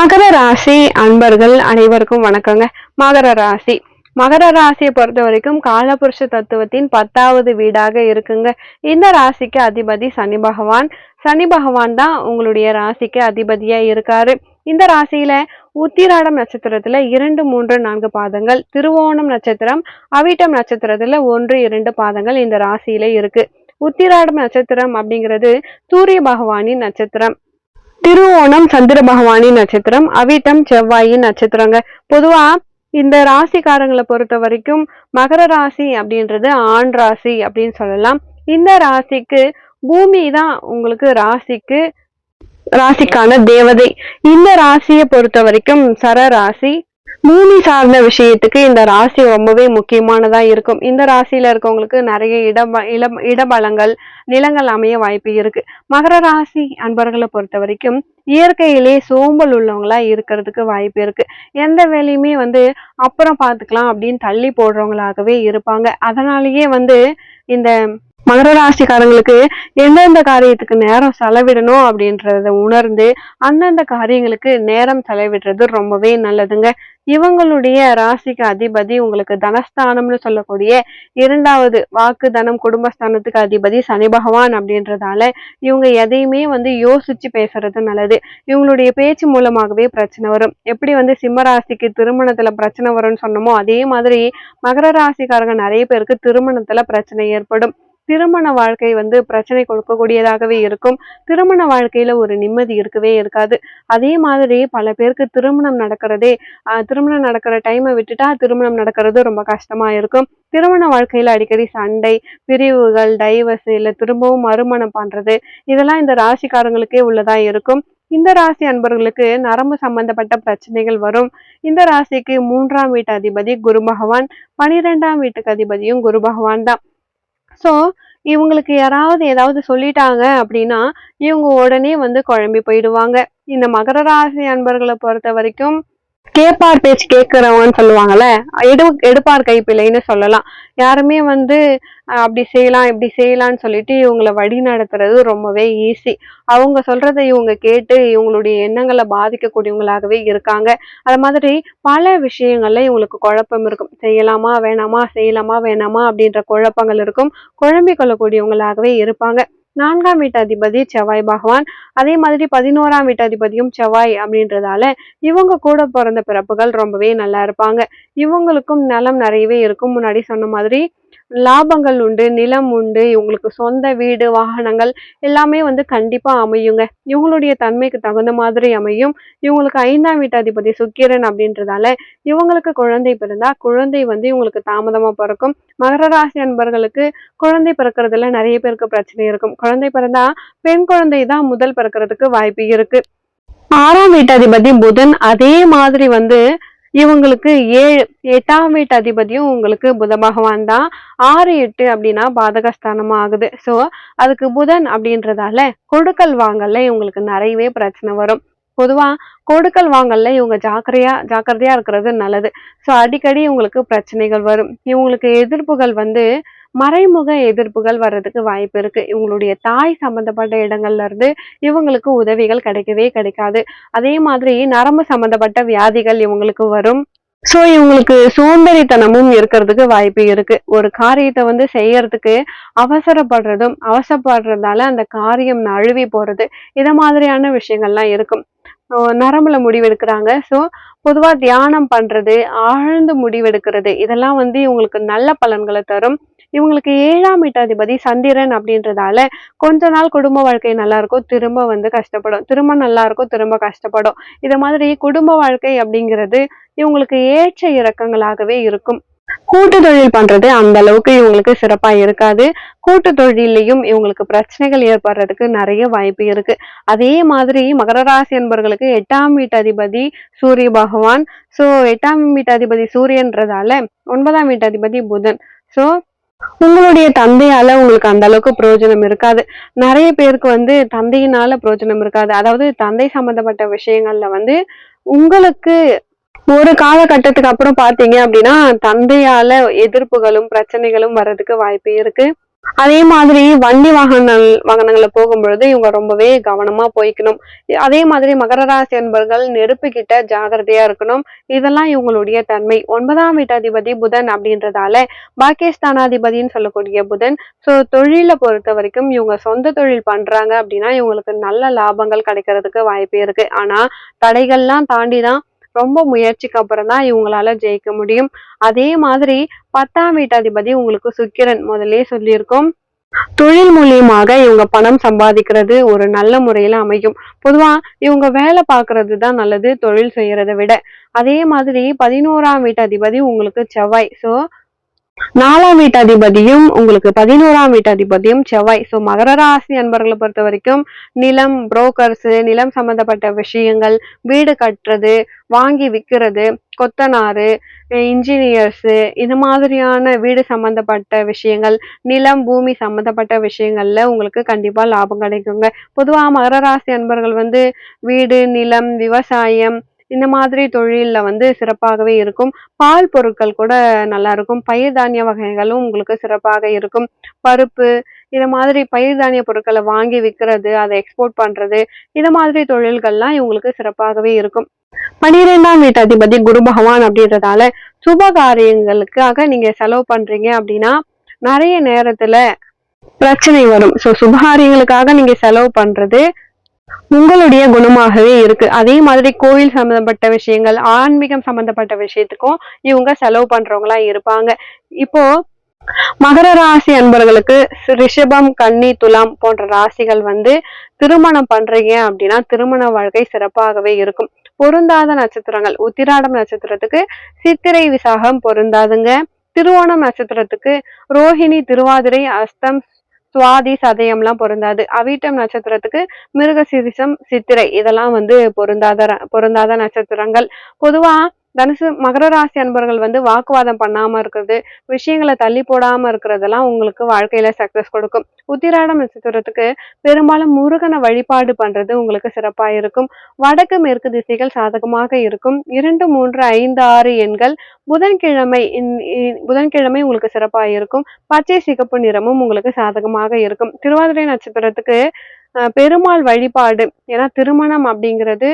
மகர ராசி அன்பர்கள் அனைவருக்கும் வணக்கங்க. மகர ராசி. மகர ராசியை பொறுத்த வரைக்கும் காலபுருஷ தத்துவத்தின் பத்தாவது வீடாக இருக்குங்க. இந்த ராசிக்கு அதிபதி சனி பகவான். சனி பகவான் தான் உங்களுடைய ராசிக்கு அதிபதியா இருக்காரு. இந்த ராசியில உத்திராடம் நட்சத்திரத்துல இரண்டு மூன்று நான்கு பாதங்கள். திருவோணம் நட்சத்திரம் அவிட்டம் நட்சத்திரத்துல ஒன்று இரண்டு பாதங்கள் இந்த ராசியில இருக்கு. உத்திராடம் நட்சத்திரம் அப்படிங்கிறது சூரிய பகவானின் நட்சத்திரம். திருவோணம் சந்திர பகவானின் நட்சத்திரம் அவிட்டம் செவ்வாயின் நட்சத்திரங்க. பொதுவா இந்த ராசிக்காரங்களை பொறுத்த வரைக்கும் மகர ராசி அப்படின்றது ஆண் ராசி அப்படின்னு சொல்லலாம். இந்த ராசிக்கு பூமி தான் உங்களுக்கு ராசிக்கு ராசிக்கான தேவதை. இந்த ராசியை பொறுத்த வரைக்கும் சர ராசி பூமி சார்ந்த விஷயத்துக்கு இந்த ராசி ரொம்பவே முக்கியமானதா இருக்கும். இந்த ராசியில இருக்கவங்களுக்கு நிறைய இடம் இடம் இடபலங்கள் நிலங்கள் அமைய வாய்ப்பு இருக்கு. மகர ராசி அன்பர்களை பொறுத்த வரைக்கும் இயற்கையிலே சோம்பல் உள்ளவங்களா இருக்கிறதுக்கு வாய்ப்பு இருக்கு. எந்த வேலையுமே வந்து அப்புறம் பார்த்துக்கலாம் அப்படின்னு தள்ளி போடுறவங்களாகவே இருப்பாங்க. அதனாலேயே வந்து இந்த மகர ராசிக்காரங்களுக்கு எந்தெந்த காரியத்துக்கு நேரம் செலவிடணும் அப்படின்றத உணர்ந்து அந்தந்த காரியங்களுக்கு நேரம் செலவிடுறது ரொம்பவே நல்லதுங்க. இவங்களுடைய ராசிக்கு அதிபதி உங்களுக்கு தனஸ்தானம்னு சொல்லக்கூடிய இரண்டாவது வாக்கு தனம் குடும்பஸ்தானத்துக்கு அதிபதி சனி பகவான் அப்படின்றதால இவங்க எதையுமே வந்து யோசிச்சு பேசுறது நல்லது. இவங்களுடைய பேச்சு மூலமாகவே பிரச்சனை வரும். எப்படி வந்து சிம்ம ராசிக்கு திருமணத்துல பிரச்சனை வரும்னு சொன்னோமோ அதே மாதிரி மகர ராசிக்காரங்க நிறைய பேருக்கு திருமணத்துல பிரச்சனை ஏற்படும். திருமண வாழ்க்கை வந்து பிரச்சனை கொடுக்கக்கூடியதாகவே இருக்கும். திருமண வாழ்க்கையில ஒரு நிம்மதி இருக்கவே இருக்காது. அதே மாதிரி பல பேருக்கு திருமணம் நடக்கிறதே திருமணம் நடக்கிற டைமை விட்டுட்டா திருமணம் நடக்கிறது ரொம்ப கஷ்டமா இருக்கும். திருமண வாழ்க்கையில அடிக்கடி சண்டை பிரிவுகள் டைவர்ஸ் இல்ல திரும்பவும் மறுமணம் பண்றது இதெல்லாம் இந்த ராசிக்காரங்களுக்கே உள்ளதா இருக்கும். இந்த ராசி அன்பர்களுக்கு நரம்பு சம்பந்தப்பட்ட பிரச்சனைகள் வரும். இந்த ராசிக்கு மூன்றாம் வீட்டு அதிபதி குரு பகவான் பனிரெண்டாம் வீட்டுக்கு அதிபதியும் குரு பகவான் தான். ஸோ இவங்களுக்கு யாராவது ஏதாவது சொல்லிட்டாங்க அப்படின்னா இவங்க உடனே வந்து குழம்பி போயிடுவாங்க. இந்த மகர ராசி அன்பர்களை பொறுத்த வரைக்கும் கேப்பார் பேச்சு கேட்கிறவங்கன்னு சொல்லுவாங்கல்ல எடு எடுப்பார் கைப்பிள்ளைன்னு சொல்லலாம். யாருமே வந்து அப்படி செய்யலாம் இப்படி செய்யலாம்னு சொல்லிட்டு இவங்களை வழி நடத்துறது ரொம்பவே ஈஸி அவங்க சொல்றதை இவங்க கேட்டு இவங்களுடைய எண்ணங்களை பாதிக்கக்கூடியவங்களாகவே இருக்காங்க. அது மாதிரி பல விஷயங்கள்ல இவங்களுக்கு குழப்பம் இருக்கும். செய்யலாமா வேணாமா செய்யலாமா வேணாமா அப்படின்ற குழப்பங்கள் இருக்கும். குழம்பிக் கொள்ளக்கூடியவங்களாகவே இருப்பாங்க. நான்காம் வீட்டாதிபதி செவ்வாய் பகவான். அதே மாதிரி பதினோராம் வீட்டாதிபதியும் செவ்வாய் அப்படின்றதால இவங்க கூட பிறந்த பிறப்புகள் ரொம்பவே நல்லா இருப்பாங்க. இவங்களுக்கும் நிலம் நிறையவே இருக்கும். முன்னாடி சொன்ன மாதிரி லாபங்கள் உண்டு நிலம் உண்டு இவங்களுக்கு சொந்த வீடு வாகனங்கள் எல்லாமே வந்து கண்டிப்பாக அமையுங்க. இவங்களுடைய தன்மைக்கு தகுந்த மாதிரி அமையும். இவங்களுக்கு ஐந்தாம் வீட்டாதிபதி சுக்கிரன் அப்படின்றதால இவங்களுக்கு குழந்தை பிறந்தா குழந்தை வந்து இவங்களுக்கு தாமதமாக பிறக்கும். மகர ராசி அன்பர்களுக்கு குழந்தை பிறக்கிறதுல நிறைய பேருக்கு பிரச்சனை இருக்கும். குழந்தை பிறந்தா பெண் குழந்தை தான் முதல் பிறக்கிறதுக்கு வாய்ப்பு இருக்கு. ஆறாம் வீட்டாதிபதி புதன் அதே மாதிரி வந்து இவங்களுக்கு ஏழு எட்டாம் வீட்டு அதிபதியும் உங்களுக்கு புத பகவான் தான். ஆறு எட்டு அப்படின்னா பாதகஸ்தானமா ஆகுது. ஸோ அதுக்கு புதன் அப்படின்றதால கொடுக்கல் வாங்கல்ல இவங்களுக்கு நிறையவே பிரச்சனை வரும். பொதுவா கொடுக்கல் வாங்கல்ல இவங்க ஜாக்கிரையா ஜாக்கிரதையா இருக்கிறது நல்லது. ஸோ அடிக்கடி இவங்களுக்கு பிரச்சனைகள் வரும். இவங்களுக்கு எதிர்ப்புகள் வந்து மறைமுக எதிர்ப்புகள் வர்றதுக்கு வாய்ப்பு இருக்கு. இவங்களுடைய தாய் சம்பந்தப்பட்ட இடங்கள்ல இருந்து இவங்களுக்கு உதவிகள் கிடைக்கவே கிடைக்காது. அதே மாதிரி நரம்பு சம்பந்தப்பட்ட வியாதிகள் இவங்களுக்கு வரும். சோ இவங்களுக்கு சோம்பேறித்தனமும் இருக்கிறதுக்கு வாய்ப்பு இருக்கு. ஒரு காரியத்தை வந்து செய்யறதுக்கு அவசரப்படுறதும் அவசரப்படுறதால அந்த காரியம் நழுவி போறது இத மாதிரியான விஷயங்கள்லாம் இருக்கும். நரம்புல முடிவெடுக்கிறாங்க. ஸோ பொதுவாக தியானம் பண்ணுறது ஆழ்ந்து முடிவெடுக்கிறது இதெல்லாம் வந்து இவங்களுக்கு நல்ல பலன்களை தரும். இவங்களுக்கு ஏழாம் வீட்டாதிபதி சந்திரன் அப்படின்றதால கொஞ்ச நாள் குடும்ப வாழ்க்கை நல்லா இருக்கும் திரும்ப வந்து கஷ்டப்படும். திரும்ப நல்லா இருக்கும் திரும்ப கஷ்டப்படும். இதை மாதிரி குடும்ப வாழ்க்கை அப்படிங்கிறது இவங்களுக்கு ஏற்ற இறக்கங்களாகவே இருக்கும். கூட்டு தொழில் பண்றது அந்த அளவுக்கு இவங்களுக்கு சிறப்பா இருக்காது. கூட்டு தொழிலையும் இவங்களுக்கு பிரச்சனைகள் ஏற்படுறதுக்கு நிறைய வாய்ப்பு இருக்கு. அதே மாதிரி மகர ராசி என்பவர்களுக்கு எட்டாம் வீட்டு அதிபதி சூரிய பகவான். சோ எட்டாம் வீட்டு அதிபதி சூரியன்றதால ஒன்பதாம் வீட்டு அதிபதி புதன். சோ உங்களுடைய தந்தையால உங்களுக்கு அந்த அளவுக்கு பிரயோஜனம் இருக்காது. நிறைய பேருக்கு வந்து தந்தையினால பிரயோஜனம் இருக்காது. அதாவது தந்தை சம்பந்தப்பட்ட விஷயங்கள்ல வந்து உங்களுக்கு ஒரு காலகட்டத்துக்கு அப்புறம் பாத்தீங்க அப்படின்னா தந்தையால எதிர்ப்புகளும் பிரச்சனைகளும் வர்றதுக்கு வாய்ப்பு இருக்கு. அதே மாதிரி வண்டி வாகனங்கள் வாகனங்கள்ல போகும்பொழுது இவங்க ரொம்பவே கவனமா போய்க்கணும். அதே மாதிரி மகர ராசி என்பர்கள் நெருப்பு கிட்ட ஜாகிரதையா இருக்கணும். இதெல்லாம் இவங்களுடைய தன்மை. ஒன்பதாம் வீட்டாதிபதி புதன் அப்படின்றதால பாகிஸ்தானாதிபதினு சொல்லக்கூடிய புதன் ஸோ தொழில பொறுத்த வரைக்கும் இவங்க சொந்த தொழில் பண்றாங்க அப்படின்னா இவங்களுக்கு நல்ல லாபங்கள் கிடைக்கிறதுக்கு வாய்ப்பு இருக்கு. ஆனா தடைகள்லாம் தாண்டி தான் ரொம்ப முயற்சிக்கு அப்புறம் தான் இவங்களால ஜெயிக்க முடியும். அதே மாதிரி பத்தாம் வீட்டாதிபதி உங்களுக்கு சுக்கிரன் முதலே சொல்லியிருக்கோம். தொழில் மூலியமாக இவங்க பணம் சம்பாதிக்கிறது ஒரு நல்ல முறையில அமையும். பொதுவா இவங்க வேலை பார்க்கறது தான் நல்லது தொழில் செய்யறதை விட. அதே மாதிரி பதினோராம் வீட்டு அதிபதி உங்களுக்கு செவ்வாய். சோ நாலாம் வீட்டாதிபதியும் உங்களுக்கு பதினோராம் வீட்டாதிபதியும் செவ்வாய். ஸோ மகர ராசி அன்பர்களை பொறுத்த வரைக்கும் நிலம் புரோக்கர்ஸ் நிலம் சம்பந்தப்பட்ட விஷயங்கள் வீடு கட்டுறது வாங்கி விற்கிறது கொத்தனாரு இன்ஜினியர்ஸு இது மாதிரியான வீடு சம்பந்தப்பட்ட விஷயங்கள் நிலம் பூமி சம்பந்தப்பட்ட விஷயங்கள்ல உங்களுக்கு கண்டிப்பா லாபம் கிடைக்குங்க. பொதுவாக மகர ராசி அன்பர்கள் வந்து வீடு நிலம் விவசாயம் இந்த மாதிரி தொழிலில் வந்து சிறப்பாகவே இருக்கும். பால் பொருட்கள் கூட நல்லா இருக்கும். பயிர் தானிய வகைகளும் உங்களுக்கு சிறப்பாக இருக்கும். பருப்பு இது மாதிரி பயிர் தானிய பொருட்களை வாங்கி விற்கிறது அதை எக்ஸ்போர்ட் பண்றது இது மாதிரி தொழில்கள்லாம் இவங்களுக்கு சிறப்பாகவே இருக்கும். பனிரெண்டாம் வீட்டு அதிபதி குரு பகவான் அப்படின்றதால சுப காரியங்களுக்காக நீங்க செலவு பண்றீங்க அப்படின்னா நிறைய நேரத்துல பிரச்சனை வரும். ஸோ சுபகாரியங்களுக்காக நீங்க செலவு பண்றது உங்களுடைய குணமாகவே இருக்கு. அதே மாதிரி கோயில் சம்பந்தப்பட்ட விஷயங்கள் ஆன்மீகம் சம்பந்தப்பட்ட விஷயத்துக்கும் இவங்க செலவு பண்றவங்களா இருப்பாங்க. இப்போ மகர ராசி அன்பர்களுக்கு ரிஷபம் கன்னி துலாம் போன்ற ராசிகள் வந்து திருமணம் பண்றீங்க அப்படின்னா திருமண வாழ்க்கை சிறப்பாகவே இருக்கும். பொருந்தாத நட்சத்திரங்கள் உத்திராடம் நட்சத்திரத்துக்கு சித்திரை விசாகம் பொருந்தாதுங்க. திருவோணம் நட்சத்திரத்துக்கு ரோஹிணி திருவாதிரை அஸ்தம் சுவாதி சதயம்லாம் பொருந்தாது. அவிட்டம் நட்சத்திரத்துக்கு மிருகசிரிசம் சித்திரை இதெல்லாம் வந்து பொருந்தாத பொருந்தாத நட்சத்திரங்கள். பொதுவா தனுசு மகர ராசி அன்பர்கள் வந்து வாக்குவாதம் பண்ணாம இருக்கிறது விஷயங்களை தள்ளி போடாம இருக்கிறதெல்லாம் உங்களுக்கு வாழ்க்கையில சக்சஸ் கொடுக்கும். உத்திராடம் நட்சத்திரத்துக்கு பெரும்பாலும் முருகனை வழிபாடு பண்றது உங்களுக்கு சிறப்பா இருக்கும். வடக்கு மேற்கு திசைகள் சாதகமாக இருக்கும். இரண்டு மூன்று ஐந்து ஆறு எண்கள் புதன்கிழமை புதன்கிழமை உங்களுக்கு சிறப்பா இருக்கும். பச்சை சிகப்பு நிறமும் உங்களுக்கு சாதகமாக இருக்கும். திருவாதிரை நட்சத்திரத்துக்கு பெருமாள் வழிபாடு ஏன்னா திருமணம் அப்படிங்கிறது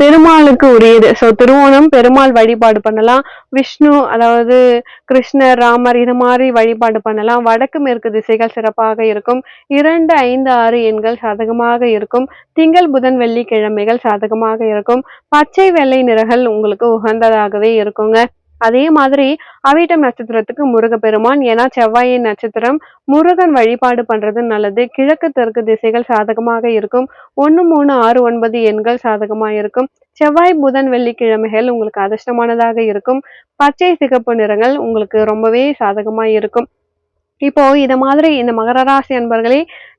பெருமாளுக்கு உரியது. ஸோ திருவோணம் பெருமாள் வழிபாடு பண்ணலாம். விஷ்ணு அதாவது கிருஷ்ணர் ராமர் இது மாதிரி வழிபாடு பண்ணலாம். வடக்கு மேற்கு திசைகள் சிறப்பாக இருக்கும். இரண்டு ஐந்து ஆறு எண்கள் சாதகமாக இருக்கும். திங்கள் புதன் வெள்ளிக்கிழமைகள் சாதகமாக இருக்கும். பச்சை வெள்ளை நிறங்கள் உங்களுக்கு உகந்ததாகவே இருக்குங்க. அதே மாதிரி அவிட்டம் நட்சத்திரத்துக்கு முருகப்பெருமான் ஏன்னா செவ்வாயின் நட்சத்திரம் முருகன் வழிபாடு பண்றது நல்லது. கிழக்கு தெற்கு திசைகள் சாதகமாக இருக்கும். ஒன்று மூணு ஆறு ஒன்பது எண்கள் சாதகமாக இருக்கும். செவ்வாய் புதன் வெள்ளிக்கிழமைகள் உங்களுக்கு அதிர்ஷ்டமானதாக இருக்கும். பச்சை சிகப்பு நிறங்கள் உங்களுக்கு ரொம்பவே சாதகமாக இருக்கும். இப்போ இந்த மாதிரி இந்த மகர ராசி அன்பர்களே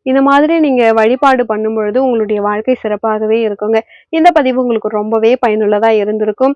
இந்த மாதிரி நீங்க வழிபாடு பண்ணும் பொழுது உங்களுடைய வாழ்க்கை சிறப்பாகவே இருக்குங்க. இந்த பதிவு உங்களுக்கு ரொம்பவே பயனுள்ளதா இருந்திருக்கும்.